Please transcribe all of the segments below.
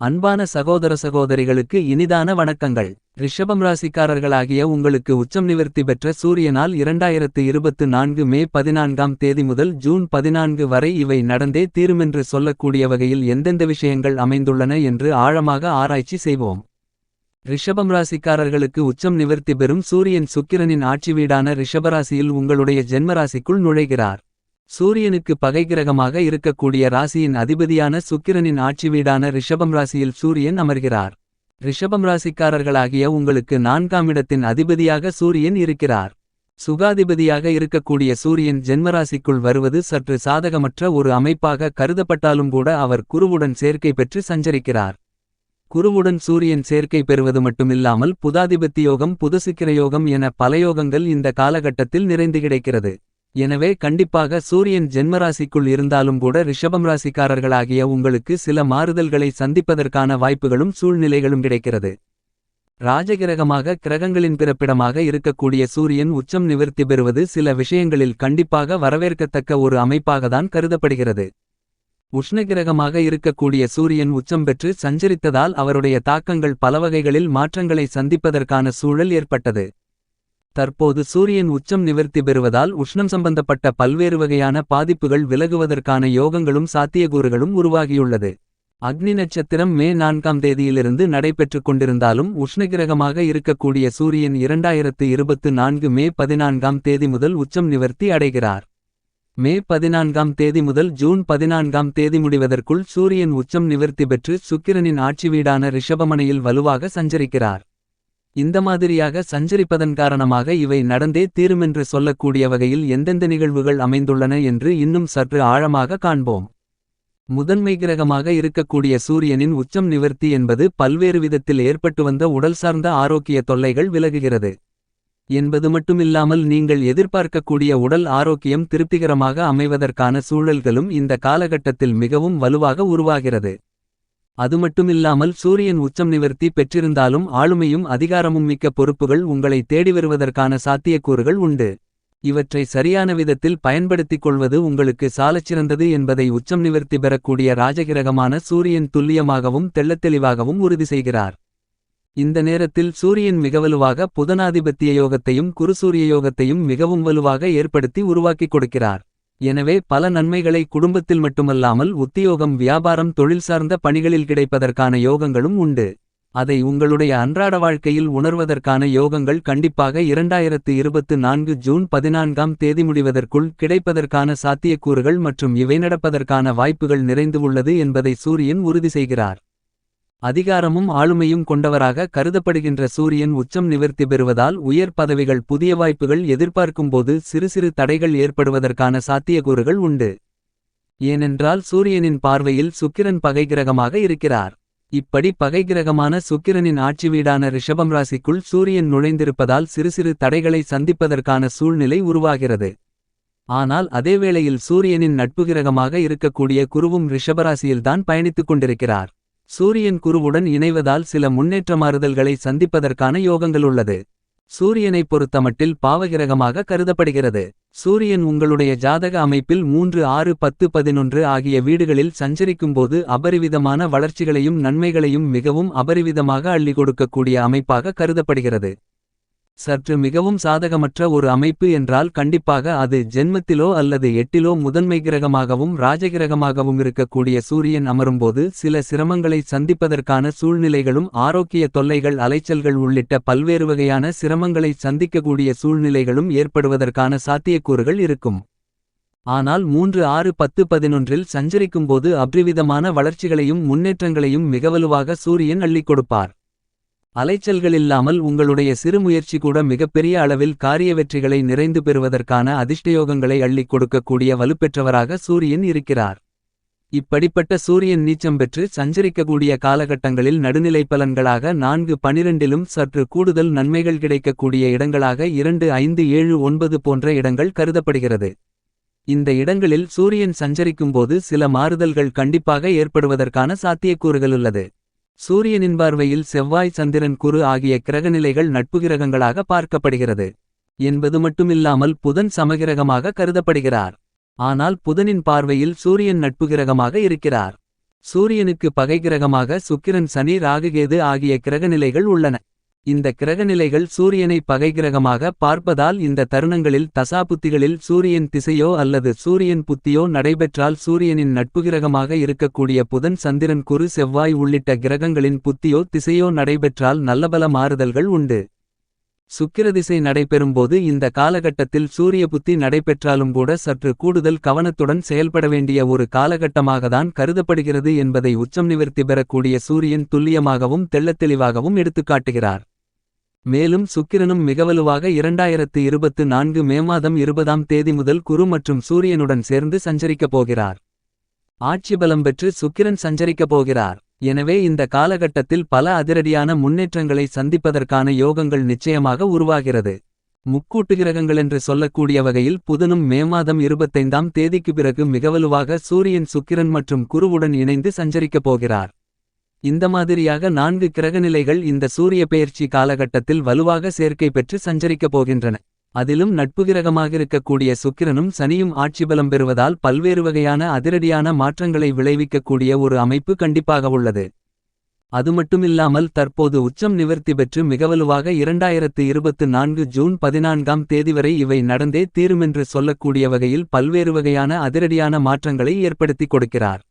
அன்பான சகோதர சகோதரிகளுக்கு இனிதான வணக்கங்கள். ரிஷபம் ராசிக்காரர்களாகிய உங்களுக்கு உச்சம் நிவர்த்தி பெற்ற சூரியனால் இரண்டாயிரத்து இருபத்து நான்கு மே பதினான்காம் தேதி முதல் ஜூன் பதினான்கு வரை இவை நடந்தே தீருமென்று சொல்லக்கூடிய வகையில் எந்தெந்த விஷயங்கள் அமைந்துள்ளன என்று ஆழமாக ஆராய்ச்சி செய்வோம். ரிஷபம் ராசிக்காரர்களுக்கு உச்சம் நிவர்த்தி பெறும் சூரியன் சுக்கிரனின் ஆட்சி வீடான ரிஷபராசியில் உங்களுடைய ஜென்மராசிக்குள் நுழைகிறார். சூரியனுக்கு பகைக்கிரகமாக இருக்கக்கூடிய ராசியின் அதிபதியான சுக்கிரனின் ஆட்சி வீடான ரிஷபம் ராசியில் சூரியன் அமர்கிறார். ரிஷபம் ராசிக்காரர்களாகிய உங்களுக்கு நான்காம் இடத்தின் அதிபதியாக சூரியன் இருக்கிறார். சுகாதிபதியாக இருக்கக்கூடிய சூரியன் ஜென்மராசிக்குள் வருவது சற்று சாதகமற்ற ஒரு அமைப்பாக கருதப்பட்டாலும் கூட அவர் குருவுடன் சேர்க்கை பெற்று சஞ்சரிக்கிறார். குருவுடன் சூரியன் சேர்க்கை பெறுவது மட்டுமில்லாமல் புதாதிபத்தியோகம் யோகம் யோகம் என பல யோகங்கள் இந்த காலகட்டத்தில் நிறைந்து கிடைக்கிறது. எனவே கண்டிப்பாக சூரியன் ஜென்மராசிக்குள் இருந்தாலும் கூட ரிஷபம் ராசிக்காரர்களாகிய உங்களுக்கு சில மாறுதல்களை சந்திப்பதற்கான வாய்ப்புகளும் சூழ்நிலைகளும் கிடைக்கிறது. ராஜகிரகமாக கிரகங்களின் பிறப்பிடமாக இருக்கக்கூடிய சூரியன் உச்சம் நிவர்த்தி பெறுவது சில விஷயங்களில் கண்டிப்பாக வரவேற்கத்தக்க ஒரு அமைப்பாகத்தான் கருதப்படுகிறது. உஷ்ணகிரகமாக இருக்கக்கூடிய சூரியன் உச்சம் பெற்று சஞ்சரித்ததால் அவருடைய தாக்கங்கள் பலவகைகளில் மாற்றங்களை சந்திப்பதற்கான சூழல் ஏற்பட்டது. தற்போது சூரியன் உச்சம் நிவர்த்தி பெறுவதால் உஷ்ணம் சம்பந்தப்பட்ட பல்வேறு வகையான பாதிப்புகள் விலகுவதற்கான யோகங்களும் சாத்தியக்கூறுகளும் உருவாகியுள்ளது. அக்னி நட்சத்திரம் மே நான்காம் தேதியிலிருந்து நடைபெற்றுக் கொண்டிருந்தாலும் உஷ்ணகிரகமாக இருக்கக்கூடிய சூரியன் இரண்டாயிரத்து இருபத்து நான்கு மே பதினான்காம் தேதி முதல் உச்சம் நிவர்த்தி அடைகிறார். மே பதினான்காம் தேதி முதல் ஜூன் பதினான்காம் தேதி முடிவதற்குள் சூரியன் உச்சம் நிவர்த்தி பெற்று சுக்கிரனின் ஆட்சி வீடான ரிஷபமனையில் வலுவாக சஞ்சரிக்கிறார். இந்த மாதிரியாக சஞ்சரிப்பதன் காரணமாக இவை நடந்தே தீருமென்று சொல்லக்கூடிய வகையில் எந்தெந்த நிகழ்வுகள் அமைந்துள்ளன என்று இன்னும் சற்று ஆழமாக காண்போம். முதன்மை கிரகமாக இருக்கக்கூடிய சூரியனின் உச்சம் நிவர்த்தி என்பது பல்வேறு விதத்தில் ஏற்பட்டு வந்த உடல் சார்ந்த ஆரோக்கிய தொல்லைகள் விலகுகிறது. என்பது மட்டுமில்லாமல் நீங்கள் எதிர்பார்க்கக்கூடிய உடல் ஆரோக்கியம் திருப்திகரமாக அமைவதற்கான சூழல்களும் இந்த காலகட்டத்தில் மிகவும் வலுவாக உருவாகிறது. அது மட்டுமில்லாமல் சூரியன் உச்சம் நிவர்த்தி பெற்றிருந்தாலும் ஆளுமையும் அதிகாரமும் மிக்க பொறுப்புகள் உங்களை தேடி வருவதற்கான சாத்தியக்கூறுகள் உண்டு. இவற்றை சரியான விதத்தில் பயன்படுத்திக் கொள்வது உங்களுக்கு சாலச்சிறந்தது என்பதை உச்சம் நிவர்த்தி பெறக்கூடிய ராஜகிரகமான சூரியன் துல்லியமாகவும் தெள்ளத்தெளிவாகவும் உறுதி செய்கிறார். இந்த நேரத்தில் சூரியன் மிக வலுவாக புதனாதிபத்திய யோகத்தையும் குருசூரிய யோகத்தையும் மிகவும் வலுவாக ஏற்படுத்தி உருவாக்கிக் கொடுக்கிறார். எனவே பல நன்மைகளை குடும்பத்தில் மட்டுமல்லாமல் உத்தியோகம் வியாபாரம் தொழில் சார்ந்த பணிகளில் கிடைப்பதற்கான யோகங்களும் உண்டு. அதை உங்களுடைய அன்றாட வாழ்க்கையில் உணர்வதற்கான யோகங்கள் கண்டிப்பாக இரண்டாயிரத்து இருபத்து நான்கு ஜூன் பதினான்காம் தேதி முடிவதற்குள் கிடைப்பதற்கான சாத்தியக்கூறுகள் மற்றும் இவை நடப்பதற்கான வாய்ப்புகள் நிறைந்து உள்ளது என்பதை சூரியன் உறுதி செய்கிறார். அதிகாரமும் ஆளுமையும் கொண்டவராக கருதப்படுகின்ற சூரியன் உச்சம் நிவர்த்தி பெறுவதால் உயர் பதவிகள் புதிய வாய்ப்புகள் எதிர்பார்க்கும்போது சிறு சிறு தடைகள் ஏற்படுவதற்கான சாத்தியக்கூறுகள் உண்டு. ஏனென்றால் சூரியனின் பார்வையில் சுக்கிரன் பகைகிரகமாக இருக்கிறார். இப்படி பகை கிரகமான சுக்கிரனின் ஆட்சி வீடான ரிஷபம் ராசிக்குள் சூரியன் நுழைந்திருப்பதால் சிறு சிறு தடைகளை சந்திப்பதற்கான சூழ்நிலை உருவாகிறது. ஆனால் அதேவேளையில் சூரியனின் நட்புகிரகமாக இருக்கக்கூடிய குருவும் ரிஷபராசியில்தான் பயணித்துக் கொண்டிருக்கிறார். சூரியன் குருவுடன் இணைவதால் சில முன்னேற்ற மாறுதல்களை சந்திப்பதற்கான யோகங்களுள்ளது. சூரியனைப் பொறுத்தமட்டில் பாவகிரகமாக கருதப்படுகிறது. சூரியன் உங்களுடைய ஜாதக அமைப்பில் மூன்று ஆறு பத்து பதினொன்று ஆகிய வீடுகளில் சஞ்சரிக்கும்போது அபரிவிதமான வளர்ச்சிகளையும் நன்மைகளையும் மிகவும் அபரிவிதமாக அள்ளி கொடுக்கக்கூடிய அமைப்பாக கருதப்படுகிறது. சற்று மிகவும் சாதகமற்ற ஒரு அமைப்பு என்றால் கண்டிப்பாக அது ஜென்மத்திலோ அல்லது எட்டிலோ முதன்மை கிரகமாகவும் ராஜகிரகமாகவும் இருக்கக்கூடிய சூரியன் அமரும்போது சில சிரமங்களை சந்திப்பதற்கான சூழ்நிலைகளும் ஆரோக்கிய தொல்லைகள் அலைச்சல்கள் உள்ளிட்ட பல்வேறு வகையான சிரமங்களை சந்திக்கக்கூடிய சூழ்நிலைகளும் ஏற்படுவதற்கான சாத்தியக்கூறுகள் இருக்கும். ஆனால் மூன்று ஆறு பத்து பதினொன்றில் சஞ்சரிக்கும்போது அப்ரிவிதமான வளர்ச்சிகளையும் முன்னேற்றங்களையும் மிகவலுவாக சூரியன் அள்ளிக் கொடுப்பார். அலைச்சல்களில்லாமல் உங்களுடைய சிறு முயற்சி கூட மிகப்பெரிய அளவில் காரிய வெற்றிகளை நிறைந்து பெறுவதற்கான அதிர்ஷ்டயோகங்களை அள்ளிக் கொடுக்கக்கூடிய வலுப்பெற்றவராக சூரியன் இருக்கிறார். இப்படிப்பட்ட சூரியன் நீச்சம் பெற்று சஞ்சரிக்கக்கூடிய காலகட்டங்களில் நடுநிலை பலன்களாக நான்கு பனிரெண்டிலும் சற்று கூடுதல் நன்மைகள் கிடைக்கக்கூடிய இடங்களாக இரண்டு ஐந்து ஏழு ஒன்பது போன்ற இடங்கள் கருதப்படுகிறது. இந்த இடங்களில் சூரியன் சஞ்சரிக்கும்போது சில மாறுதல்கள் கண்டிப்பாக ஏற்படுவதற்கான சாத்தியக்கூறுகளுள்ளது சூரியனின் பார்வையில் செவ்வாய் சந்திரன் குரு ஆகிய கிரகநிலைகள் நட்பு கிரகங்களாக பார்க்கப்படுகிறது. என்பது மட்டுமில்லாமல் புதன் சமகிரகமாக கருதப்படுகிறார். ஆனால் புதனின் பார்வையில் சூரியன் நட்பு கிரகமாக இருக்கிறார். சூரியனுக்கு பகைக்கிரகமாக சுக்கிரன் சனி ராகுகேது ஆகிய கிரகநிலைகள் உள்ளன. இந்த கிரகநிலைகள் சூரியனை பகைகிரகமாக பார்ப்பதால் இந்த தருணங்களில் தசாபுத்திகளில் சூரியன் திசையோ அல்லது சூரியன் புத்தியோ நடைபெற்றால் சூரியனின் நட்புகிரகமாக இருக்கக்கூடிய புதன் சந்திரன் குரு செவ்வாய் உள்ளிட்ட கிரகங்களின் புத்தியோ திசையோ நடைபெற்றால் நல்லபல மாறுதல்கள் உண்டு. சுக்கிரதிசை நடைபெறும்போது இந்த காலகட்டத்தில் சூரிய புத்தி நடைபெற்றாலும் கூட சற்று கூடுதல் கவனத்துடன் செயல்பட வேண்டிய ஒரு காலகட்டமாகத்தான் கருதப்படுகிறது என்பதை உச்சம் நிவர்த்தி பெறக்கூடிய சூரியன் துல்லியமாகவும் தெள்ளத்தெளிவாகவும் எடுத்துக்காட்டுகிறார். மேலும் சுக்கிரனும் மிகவலுவாக இரண்டாயிரத்து இருபத்து நான்கு மே மாதம் இருபதாம் தேதி முதல் குரு மற்றும் சூரியனுடன் சேர்ந்து சஞ்சரிக்கப் போகிறார். ஆட்சி பலம் பெற்று சுக்கிரன் சஞ்சரிக்கப் போகிறார். எனவே இந்த காலகட்டத்தில் பல அதிரடியான முன்னேற்றங்களை சந்திப்பதற்கான யோகங்கள் நிச்சயமாக உருவாகிறது. முக்கூட்டு கிரகங்கள் என்று சொல்லக்கூடிய வகையில் புதனும் மே மாதம் இருபத்தைந்தாம் தேதிக்கு பிறகு மிகவலுவாக சூரியன் சுக்கிரன் மற்றும் குருவுடன் இணைந்து சஞ்சரிக்கப் போகிறார். இந்த மாதிரியாக நான்கு கிரகநிலைகள் இந்த சூரிய பெயர்ச்சி காலகட்டத்தில் வலுவாக சேர்க்கை பெற்று சஞ்சரிக்கப் போகின்றன. அதிலும் நட்புகிரகமாக இருக்கக்கூடிய சுக்கிரனும் சனியும் ஆட்சி பலம் பெறுவதால் பல்வேறு வகையான அதிரடியான மாற்றங்களை விளைவிக்கக்கூடிய ஒரு அமைப்பு கண்டிப்பாக உள்ளது. அது மட்டுமில்லாமல் தற்போது உச்சம் நிவர்த்தி பெற்று மிகவலுவாக இரண்டாயிரத்து இருபத்து நான்கு ஜூன் பதினான்காம் தேதி வரை இவை நடந்தே தீருமென்று சொல்லக்கூடிய வகையில் பல்வேறு வகையான அதிரடியான மாற்றங்களை ஏற்படுத்திக் கொடுக்கிறார்.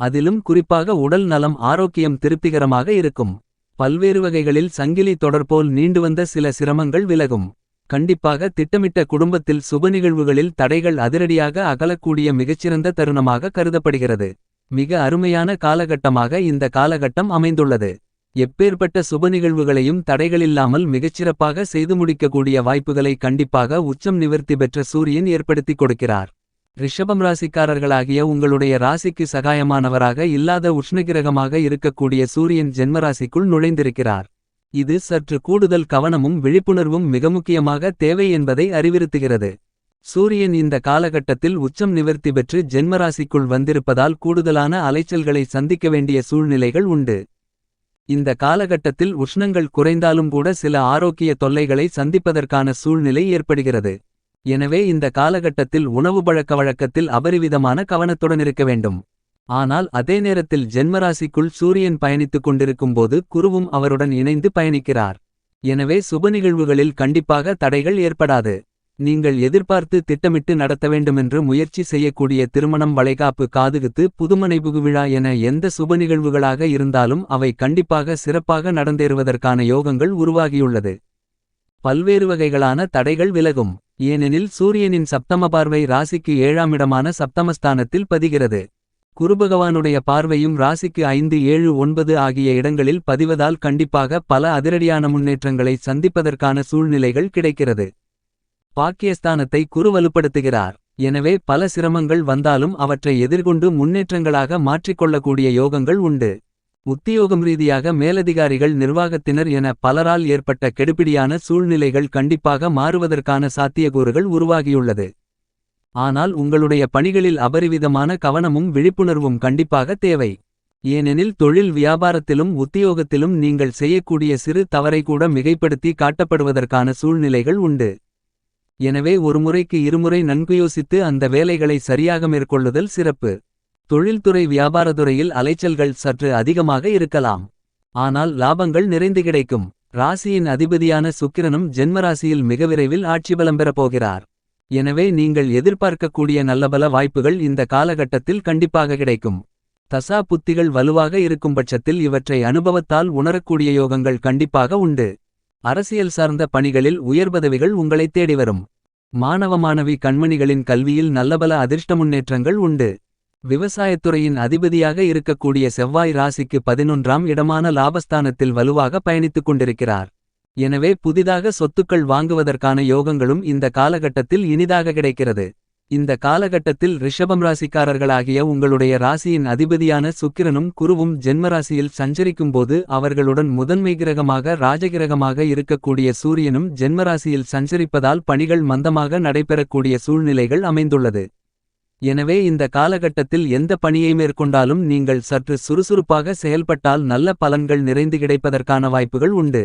அதிலும் குறிப்பாக உடல் நலம் ஆரோக்கியம் திருப்திகரமாக இருக்கும். பல்வேறு வகைகளில் சங்கிலி தொடர்போல் நீண்டு வந்த சில சிரமங்கள் விலகும். கண்டிப்பாக திட்டமிட்ட குடும்பத்தில் சுப நிகழ்வுகளில் தடைகள் அதிரடியாக அகலக்கூடிய மிகச்சிறந்த தருணமாக கருதப்படுகிறது. மிக அருமையான காலகட்டமாக இந்த காலகட்டம் அமைந்துள்ளது. எப்பேற்பட்ட சுப நிகழ்வுகளையும் தடைகளில்லாமல் மிகச்சிறப்பாக செய்து முடிக்கக்கூடிய வாய்ப்புகளை கண்டிப்பாக உச்சம் நிவர்த்தி பெற்ற சூரியன் ஏற்படுத்திக் கொடுக்கிறார். ரிஷபம் ராசிக்காரர்களாகிய உங்களுடைய ராசிக்கு சகாயமானவராக இல்லாத உஷ்ணகிரகமாக இருக்கக்கூடிய சூரியன் ஜென்மராசிக்குள் நுழைந்திருக்கிறார். இது சற்று கூடுதல் கவனமும் விழிப்புணர்வும் மிக முக்கியமாக தேவை என்பதை அறிவுறுத்துகிறது. சூரியன் இந்த காலகட்டத்தில் உச்சம் நிவர்த்தி பெற்று ஜென்மராசிக்குள் வந்திருப்பதால் கூடுதலான அலைச்சல்களை சந்திக்க வேண்டிய சூழ்நிலைகள் உண்டு. இந்த காலகட்டத்தில் உஷ்ணங்கள் குறைந்தாலும் கூட சில ஆரோக்கிய தொல்லைகளை சந்திப்பதற்கான சூழ்நிலை ஏற்படுகிறது. எனவே இந்த காலகட்டத்தில் உணவு பழக்க வழக்கத்தில் அபரிவிதமான கவனத்துடன் இருக்க வேண்டும். ஆனால் அதே நேரத்தில் ஜென்மராசிக்குள் சூரியன் பயணித்துக் கொண்டிருக்கும் போது குருவும் அவருடன் இணைந்து பயணிக்கிறார். எனவே சுப நிகழ்வுகளில் கண்டிப்பாக தடைகள் ஏற்படாது. நீங்கள் எதிர்பார்த்து திட்டமிட்டு நடத்த வேண்டுமென்று முயற்சி செய்யக்கூடிய திருமணம் வளைகாப்பு காதுகுத்து புதுமனை புகுவிழா என எந்த சுப நிகழ்வுகளாக இருந்தாலும் அவை கண்டிப்பாக சிறப்பாக நடந்தேறுவதற்கான யோகங்கள் உருவாகியுள்ளது. பல்வேறு வகைகளான தடைகள் விலகும். ஏனெனில் சூரியனின் சப்தம பார்வை ராசிக்கு ஏழாம் இடமான சப்தமஸ்தானத்தில் பதிகிறது. குருபகவானுடைய பார்வையும் ராசிக்கு ஐந்து ஏழு ஒன்பது ஆகிய இடங்களில் பதிவதால் கண்டிப்பாக பல அதிரடியான முன்னேற்றங்களை சந்திப்பதற்கான சூழ்நிலைகள் கிடைக்கிறது. பாக்கியஸ்தானத்தை குரு வலுப்படுத்துகிறார். எனவே பல சிரமங்கள் வந்தாலும் அவற்றை எதிர்கொண்டு முன்னேற்றங்களாக மாற்றிக்கொள்ளக்கூடிய யோகங்கள் உண்டு. உத்தியோகம் ரீதியாக மேலதிகாரிகள் நிர்வாகத்தினர் என பலரால் ஏற்பட்ட கெடுபிடியான சூழ்நிலைகள் கண்டிப்பாக மாறுவதற்கான சாத்தியக்கூறுகள் உருவாகியுள்ளது. ஆனால் உங்களுடைய பணிகளில் அபரிவிதமான கவனமும் விழிப்புணர்வும் கண்டிப்பாக தேவை. ஏனெனில் தொழில் வியாபாரத்திலும் உத்தியோகத்திலும் நீங்கள் செய்யக்கூடிய சிறு தவறை கூட மிகைப்படுத்தி காட்டப்படுவதற்கான சூழ்நிலைகள் உண்டு. எனவே ஒருமுறைக்கு இருமுறை நன்கு யோசித்து அந்த வேலைகளை சரியாக மேற்கொள்ளுதல் சிறப்பு. தொழில்துறை வியாபாரத்துறையில் அலைச்சல்கள் சற்று அதிகமாக இருக்கலாம். ஆனால் லாபங்கள் நிறைந்து கிடைக்கும். ராசியின் அதிபதியான சுக்கிரனும் ஜென்மராசியில் மிக விரைவில் ஆட்சி பலம் பெறப்போகிறார் எனவே நீங்கள் எதிர்பார்க்கக்கூடிய நல்லபல வாய்ப்புகள் இந்த காலகட்டத்தில் கண்டிப்பாக கிடைக்கும். தசா புத்திகள் வலுவாக இருக்கும் பட்சத்தில் இவற்றை அனுபவத்தால் உணரக்கூடிய யோகங்கள் கண்டிப்பாக உண்டு. அரசியல் சார்ந்த பணிகளில் உயர்பதவிகள் உங்களை உங்களைத் தேடி வரும். மாணவ மாணவி கண்மணிகளின் கல்வியில் நல்லபல அதிர்ஷ்ட முன்னேற்றங்கள் உண்டு. விவசாயத்துறையின் அதிபதியாக இருக்கக்கூடிய செவ்வாய் ராசிக்கு பதினொன்றாம் இடமான லாபஸ்தானத்தில் வலுவாக பயணித்துக் கொண்டிருக்கிறார். எனவே புதிதாக சொத்துக்கள் வாங்குவதற்கான யோகங்களும் இந்த காலகட்டத்தில் இனிதாக கிடைக்கிறது. இந்த காலகட்டத்தில் ரிஷபம் ராசிக்காரர்களாகிய உங்களுடைய ராசியின் அதிபதியான சுக்கிரனும் குருவும் ஜென்மராசியில் சஞ்சரிக்கும்போது அவர்களுடன் முதன்மை கிரகமாக ராஜகிரகமாக இருக்கக்கூடிய சூரியனும் ஜென்மராசியில் சஞ்சரிப்பதால் பணிகள் மந்தமாக நடைபெறக்கூடிய சூழ்நிலைகள் அமைந்துள்ளது. எனவே இந்த காலகட்டத்தில் எந்த பணியை மேற்கொண்டாலும் நீங்கள் சற்று சுறுசுறுப்பாக செயல்பட்டால் நல்ல பலன்கள் நிறைந்து கிடைப்பதற்கான வாய்ப்புகள் உண்டு.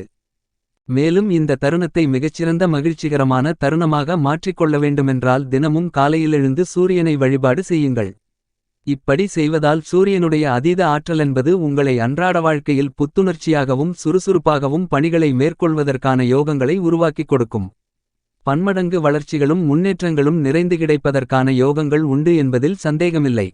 மேலும் இந்த தருணத்தை மிகச்சிறந்த மகிழ்ச்சிகரமான தருணமாக மாற்றிக்கொள்ள வேண்டுமென்றால் தினமும் காலையில் எழுந்து சூரியனை வழிபாடு செய்யுங்கள். இப்படி செய்வதால் சூரியனுடைய அதீத ஆற்றல் என்பது உங்களை அன்றாட வாழ்க்கையில் புத்துணர்ச்சியாகவும் சுறுசுறுப்பாகவும் பணிகளை மேற்கொள்வதற்கான யோகங்களை உருவாக்கிக் கொடுக்கும். பன்மடங்கு வளர்ச்சிகளும் முன்னேற்றங்களும் நிறைந்து கிடைப்பதற்கான யோகங்கள் உண்டு என்பதில் சந்தேகமில்லை.